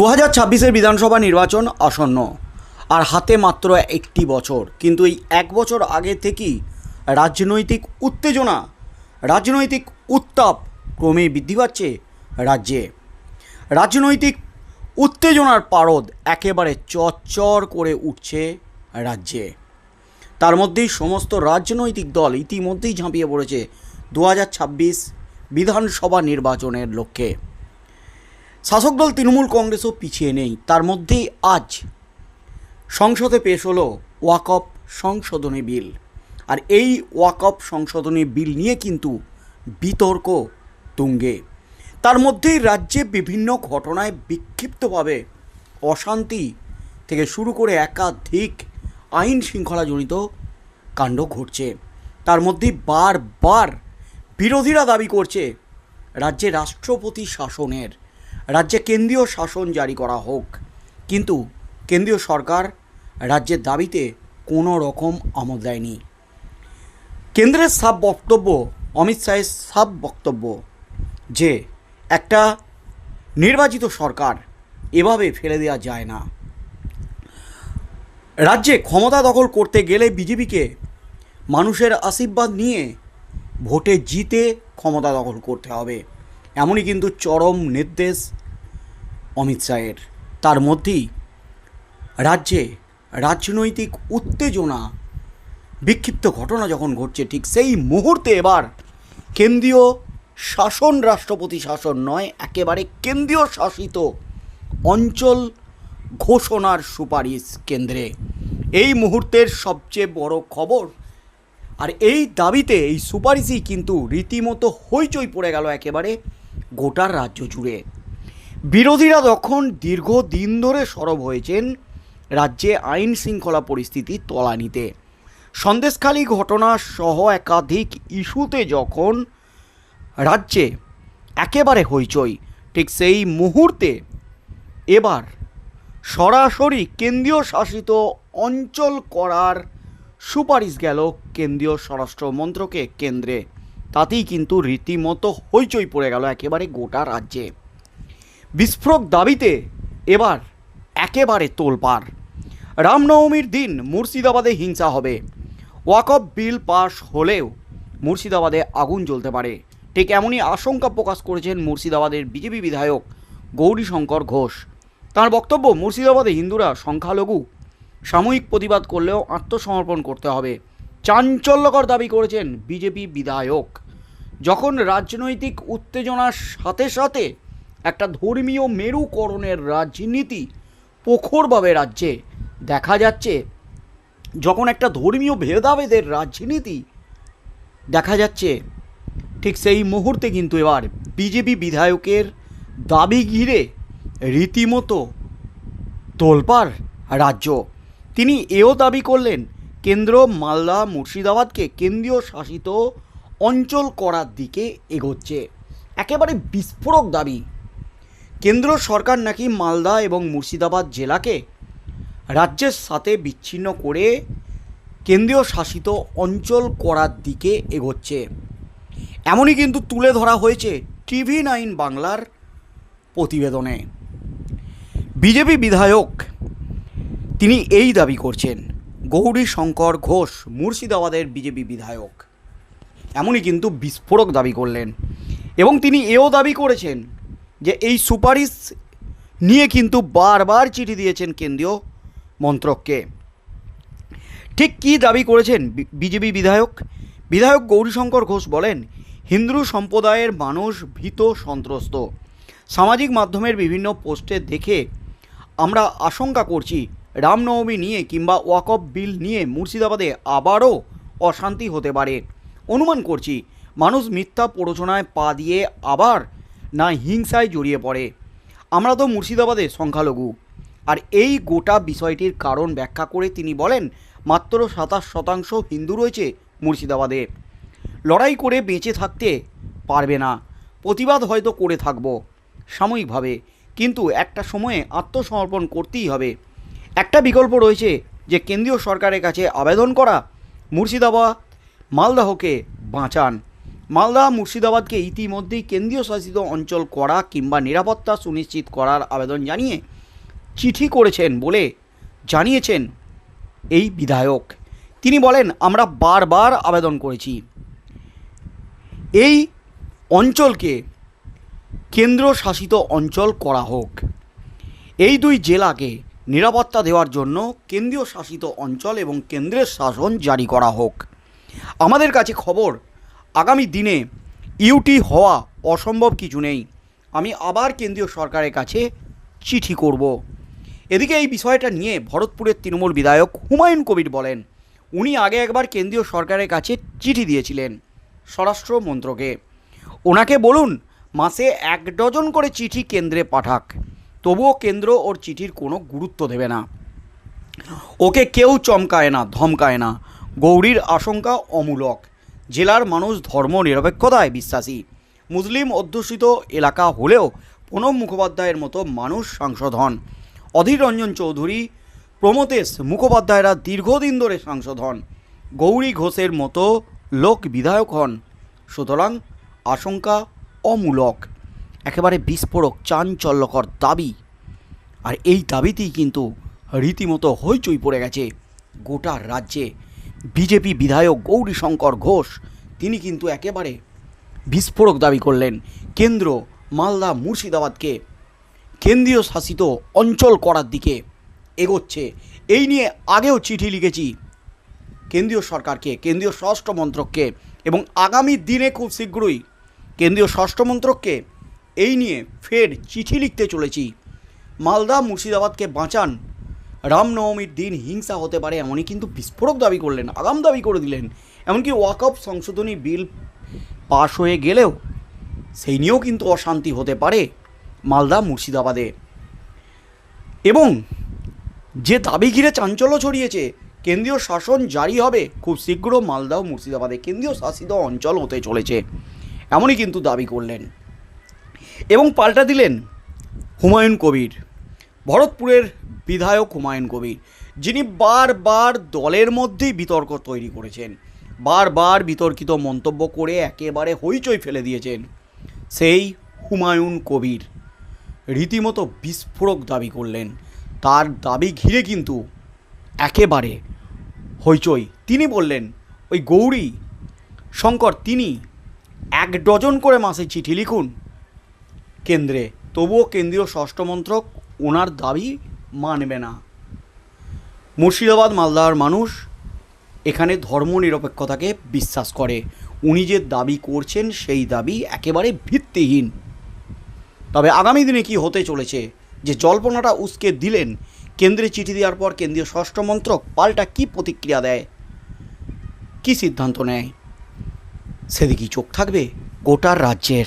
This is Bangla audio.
দু হাজার ছাব্বিশের বিধানসভা নির্বাচন আসন্ন, আর হাতে মাত্র একটি বছর। কিন্তু এই এক বছর আগে থেকেই রাজনৈতিক উত্তেজনা, রাজনৈতিক উত্তাপ ক্রমেই বৃদ্ধি পাচ্ছে রাজ্যে। রাজনৈতিক উত্তেজনার পারদ একেবারে চচ্চর করে উঠছে রাজ্যে। তার মধ্যেই সমস্ত রাজনৈতিক দল ইতিমধ্যেই ঝাঁপিয়ে পড়েছে দু হাজার ছাব্বিশ বিধানসভা নির্বাচনের লক্ষ্যে। শাসক দল তৃণমূল কংগ্রেসও পিছিয়ে নেই। তার মধ্যেই আজ সংসদে পেশ হলো ওয়াকফ সংশোধনী বিল। আর এই ওয়াকফ সংশোধনী বিল নিয়ে কিন্তু বিতর্ক তুঙ্গে। তার মধ্যেই রাজ্যে বিভিন্ন ঘটনায় বিক্ষিপ্তভাবে অশান্তি থেকে শুরু করে একাধিক আইন শৃঙ্খলাজনিত কাণ্ড ঘটছে। তার মধ্যেই বারবার বিরোধীরা দাবি করছে রাজ্যে রাষ্ট্রপতি শাসনের রাজ্যে কেন্দ্রীয় শাসন জারি করা হোক। কিন্তু কেন্দ্রীয় সরকার রাজ্যের দাবিতে কোনো রকম আমল দেয়নি। কেন্দ্রের সাব বক্তব্য, অমিত শাহের সাব বক্তব্য যে একটা নির্বাচিত সরকার এভাবে ফেলে দেওয়া যায় না। রাজ্যে ক্ষমতা দখল করতে গেলে বিজেপিকে মানুষের আশীর্বাদ নিয়ে ভোটে জিতে ক্ষমতা দখল করতে হবে। এমনই কিন্তু চরম নির্দেশ অমিত শাহের। তার মধ্যেই রাজ্যে রাজনৈতিক উত্তেজনা, বিক্ষিপ্ত ঘটনা যখন ঘটছে, ঠিক সেই মুহূর্তে এবার কেন্দ্রীয় শাসন, রাষ্ট্রপতি শাসন নয়, একেবারে কেন্দ্রীয় শাসিত অঞ্চল ঘোষণার সুপারিশ কেন্দ্রে। এই মুহূর্তের সবচেয়ে বড় খবর, আর এই দাবিতে, এই সুপারিশই কিন্তু রীতিমতো হইচই পড়ে গেল একেবারে গোটার রাজ্য জুড়ে। বিরোধীরা তখন দীর্ঘদিন ধরে সরব হয়েছেন রাজ্যে আইন শৃঙ্খলা পরিস্থিতি তলানিতে। সন্দেশখালী ঘটনা সহ একাধিক ইস্যুতে যখন রাজ্যে একেবারে হইচই, ঠিক সেই মুহূর্তে এবার সরাসরি কেন্দ্রীয় শাসিত অঞ্চল করার সুপারিশ গেল কেন্দ্রীয় স্বরাষ্ট্র মন্ত্রকে কেন্দ্রে। তাতেই কিন্তু রীতিমতো হইচই পড়ে গেল একেবারে গোটা রাজ্যে। বিস্ফোরক দাবিতে এবার একেবারে তোলপাড়। রামনবমীর দিন মুর্শিদাবাদে হিংসা হবে। ওয়াকফ বিল পাশ হলেও মুর্শিদাবাদে আগুন জ্বলতে পারে। ঠিক এমনই আশঙ্কা প্রকাশ করেছেন মুর্শিদাবাদের বিজেপি বিধায়ক গৌরীশঙ্কর ঘোষ। তার বক্তব্য, মুর্শিদাবাদে হিন্দুরা সংখ্যালঘু, সাময়িক প্রতিবাদ করলেও আত্মসমর্পণ করতে হবে। চাঞ্চল্যকর দাবি করেছেন বিজেপি বিধায়ক। যখন রাজনৈতিক উত্তেজনার সাথে সাথে একটা ধর্মীয় মেরুকরণের রাজনীতি প্রখরভাবে রাজ্যে দেখা যাচ্ছে, যখন একটা ধর্মীয় ভেদাভেদের রাজনীতি দেখা যাচ্ছে, ঠিক সেই মুহূর্তে কিন্তু এবার বিজেপি বিধায়কের দাবি ঘিরে রীতিমতো তোলপাড় রাজ্য। তিনি এও দাবি করলেন, কেন্দ্র মালদা মুর্শিদাবাদকে কেন্দ্রীয় শাসিত অঞ্চল করার দিকে এগোচ্ছে। একেবারে বিস্ফোরক দাবি। কেন্দ্র সরকার নাকি মালদা এবং মুর্শিদাবাদ জেলাকে রাজ্যের সাথে বিচ্ছিন্ন করে কেন্দ্রীয় শাসিত অঞ্চল করার দিকে এগোচ্ছে। এমনই কিন্তু তুলে ধরা হয়েছে টিভি নাইন বাংলার প্রতিবেদনে। বিজেপি বিধায়ক, তিনি এই দাবি করছেন গৌরী শঙ্কর ঘোষ মুর্শিদাবাদের বিজেপি বিধায়ক। এমনই কিন্তু বিস্ফোরক দাবি করলেন। এবং তিনি এও দাবি করেছেন যে এই সুপারিশ নিয়ে কিন্তু বারবার চিঠি দিয়েছেন কেন্দ্রীয় মন্ত্রককে। ঠিক কী দাবি করেছেন বিজেপি বিধায়ক? বিধায়ক গৌরীশঙ্কর ঘোষ বলেন, হিন্দু সম্প্রদায়ের মানুষ ভীত সন্ত্রস্ত। সামাজিক মাধ্যমের বিভিন্ন পোস্টে দেখে আমরা আশঙ্কা করছি, রামনবমী নিয়ে কিংবা ওয়াকফ বিল নিয়ে মুর্শিদাবাদে আবারও অশান্তি হতে পারে। অনুমান করছি, মানুষ মিথ্যা প্ররোচনায় পা দিয়ে আবার না হিংসায় জড়িয়ে পড়ে। আমরা তো মুর্শিদাবাদে সংখ্যালঘু। আর এই গোটা বিষয়টির কারণ ব্যাখ্যা করে তিনি বলেন, মাত্র সাতাশ শতাংশ হিন্দু রয়েছে মুর্শিদাবাদে। লড়াই করে বেঁচে থাকতে পারবে না। প্রতিবাদ হয়তো করে থাকব, সাময়িকভাবে। কিন্তু একটা সময়ে আত্মসমর্পণ করতেই হবে। একটা বিকল্প রয়েছে যে কেন্দ্রীয় সরকারের কাছে আবেদন করা মুর্শিদাবাদ মালদাহকে বাঁচান। মালদা মুর্শিদাবাদকে ইতিমধ্যেই কেন্দ্রীয় শাসিত অঞ্চল করা কিংবা নিরাপত্তা সুনিশ্চিত করার আবেদন জানিয়ে চিঠি করেছেন বলে জানিয়েছেন এই বিধায়ক। তিনি বলেন, আমরা বারবার আবেদন করেছি। এই অঞ্চলকে কেন্দ্র শাসিত অঞ্চল করা হোক। এই দুই জেলাকে নিরাপত্তা দেওয়ার জন্য কেন্দ্রীয় শাসিত অঞ্চল এবং কেন্দ্রের শাসন জারি করা হোক। আমাদের কাছে খবর, আগামী দিনে ইউটি হওয়া অসম্ভব কিছু নেই। আমি আবার কেন্দ্রীয় সরকারের কাছে চিঠি করব। এদিকে এই বিষয়টা নিয়ে ভরতপুরের তৃণমূল বিধায়ক হুমায়ুন কবির বলেন, উনি আগে একবার কেন্দ্রীয় সরকারের কাছে চিঠি দিয়েছিলেন স্বরাষ্ট্র মন্ত্রকে। ওনাকে বলুন, মাসে এক ডজন করে চিঠি কেন্দ্রে পাঠাক, তবুও কেন্দ্র ওর চিঠির কোনো গুরুত্ব দেবে না। ওকে কেউ চমকায় না, ধমকায় না। গৌরীর আশঙ্কা অমূলক। জেলার মানুষ ধর্ম নিরপেক্ষতায় বিশ্বাসী। মুসলিম অধ্যুষিত এলাকা হলেও প্রণব মুখোপাধ্যায়ের মতো মানুষ সাংসদ হন। অধীর রঞ্জন চৌধুরী, প্রমতেশ মুখোপাধ্যায়রা দীর্ঘদিন ধরে সাংসদ হন। গৌরী ঘোষের মতো লোক বিধায়ক হন। সুতরাং আশঙ্কা অমূলক। একেবারে বিস্ফোরক, চাঞ্চল্যকর দাবি। আর এই দাবিতেই কিন্তু রীতিমতো হইচই পড়ে গেছে গোটা রাজ্যে। বিজেপি বিধায়ক গৌরীশঙ্কর ঘোষ, তিনি কিন্তু একেবারে বিস্ফোরক দাবি করলেন কেন্দ্র মালদা মুর্শিদাবাদকে। কেন্দ্রীয় শাসিত অঞ্চল করার দিকে এগোচ্ছে। এই নিয়ে আগেও চিঠি লিখেছি কেন্দ্রীয় সরকারকে, কেন্দ্রীয় স্বরাষ্ট্র মন্ত্রককে এবং আগামী দিনে খুব শীঘ্রই কেন্দ্রীয় স্বরাষ্ট্র মন্ত্রককে এই নিয়ে ফের চিঠি লিখতে চলেছি। মালদা মুর্শিদাবাদকে বাঁচান রামনবমীর দিন হিংসা হতে পারে এমনই কিন্তু বিস্ফোরক দাবি করলেন, আগাম দাবি করে দিলেন। এমনকি ওয়াকআপ সংশোধনী বিল পাশ হয়ে গেলেও সেই নিয়েও কিন্তু অশান্তি হতে পারে মালদা মুর্শিদাবাদে। এবং যে দাবি ঘিরে চাঞ্চল্য ছড়িয়েছে, কেন্দ্রীয় শাসন জারি হবে খুব শীঘ্র মালদা ও মুর্শিদাবাদে। কেন্দ্রীয় শাসিত অঞ্চল হতে চলেছে, এমনই কিন্তু দাবি করলেন। এবং পাল্টা দিলেন হুমায়ুন কবির। ভরতপুরের বিধায়ক হুমায়ুন কবির, যিনি বারবার দলের মধ্যেই বিতর্ক তৈরি করেছেন, বারবার বিতর্কিত মন্তব্য করে একেবারে হইচই ফেলে দিয়েছেন সেই হুমায়ুন কবির। রীতিমতো বিস্ফোরক দাবি করলেন, তার দাবি ঘিরে কিন্তু একেবারে হইচই। তিনি বললেন, ওই গৌরী, শঙ্কর, তিনি এক ডজন করে মাসে চিঠি লিখুন কেন্দ্রে, তবুও কেন্দ্রীয় ষষ্ঠ মন্ত্রক, ওনার দাবি মানবে না। মুর্শিদাবাদ মালদার মানুষ এখানে ধর্মনিরপেক্ষতাকে বিশ্বাস করে। উনি যে দাবি করছেন, সেই দাবি একেবারে ভিত্তিহীন। তবে আগামী দিনে কি হতে চলেছে? যে জল্পনাটা উস্কে দিলেন, কেন্দ্রে চিঠি দেওয়ার পর কেন্দ্রীয় ষষ্ঠ মন্ত্রক পাল্টা কি প্রতিক্রিয়া দেয়? কি সিদ্ধান্ত নেয়? সেদিকেই চোখ থাকবে গোটার রাজ্যের।